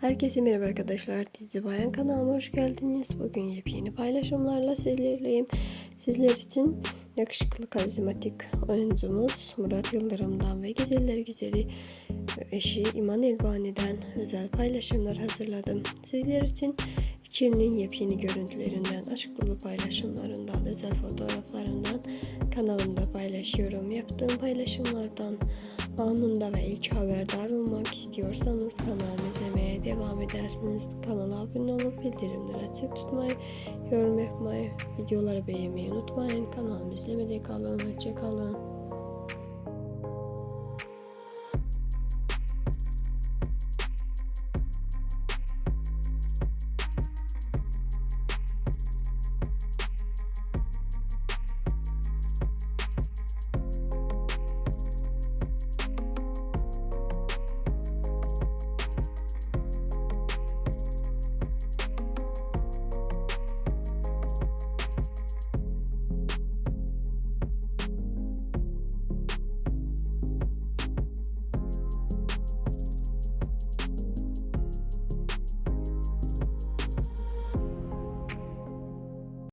Herkese merhaba arkadaşlar. Dizi Bayan kanalıma hoş geldiniz. Bugün yepyeni paylaşımlarla sizlerleyim. Sizler için yakışıklı karizmatik oyuncumuz Murat Yıldırım'dan ve Güzeller Güzeli eşi İman Elbani'den özel paylaşımlar hazırladım. Sizler için ikilinin yepyeni görüntülerinden, aşk dolu paylaşımlarından, özel fotoğraflarından kanalımda paylaşıyorum. Yaptığım paylaşımlardan anında ve ilk haberdar olmak istiyorsanız kanalımı izlemeye devam edersiniz. Kanala abone olup bildirimleri açık tutmayı, yorum yapmayı, videoları beğenmeyi unutmayın. Kanalımı izlemede kalın, hoşça kalın.